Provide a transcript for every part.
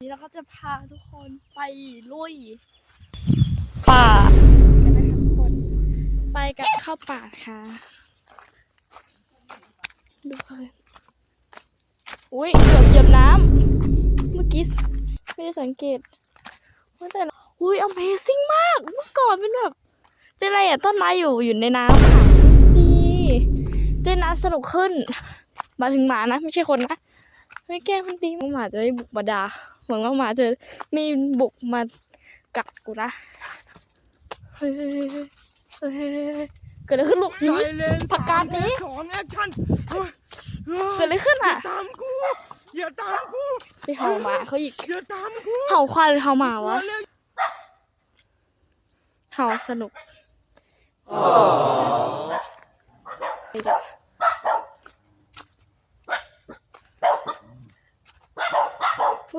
นี่เราก็จะพาทุกคนไปลุยป่ากันนะคะทุกคน ไปกันเข้าป่าค่ะ ดูเลยอุ้ยเกือบเหยียบน้ำเมื่อกี้ไม่ได้สังเกตว่าแต่ละอุ้ย Amazing มาก เมื่อก่อนเป็นแบบ เป็นอะไรอะต้นไม้อยู่อยู่ในน้ำค่ะนี่เล่นน้ำสนุกขึ้น มาถึงหมานะ ไม่ใช่คนนะไม่แกล้งมันดีหมาจะไม่บุกมาด่า หวังว่าหมาจะไม่บุกมากัดกูนะเฮ้ยเฮ้ยเฮ้ยเฮ้ยเฮ้ยเฮ้ยเกิดอะไรขึ้นลูกหนีไซเลนประกาศนี้สองแอคชั่นเฮ้ยเฮ้ยเกิดอะไรขึ้นอย่าอะตามกูอย่าตามกูไปเห่าหมาเขาอีกอย่าตามกูเห่าควายหรือเห่าหมาวะเร็วเห่าสนุก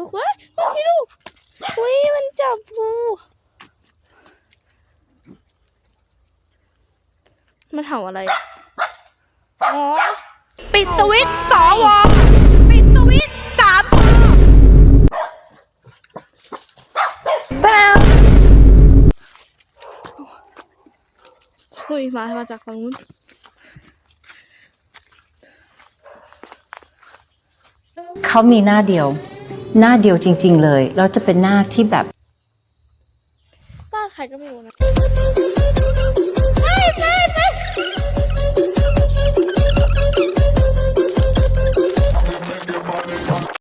ไปจ้ะอุ้ยเฮ้ยพี่ลูกอุ้ยมันจับกูมันเห่าอะไร อ๋อ ปิดสวิตช์สวปิดสวิตช์สามปอเฮ้ยมามาจากฝั่งนู้นเขามีหน้าเดียว หน้าเดียวจริง ๆ เลยแล้วจะเป็นหน้าที่แบบบ้านใครก็ไม่รู้นะแม่แม่แม่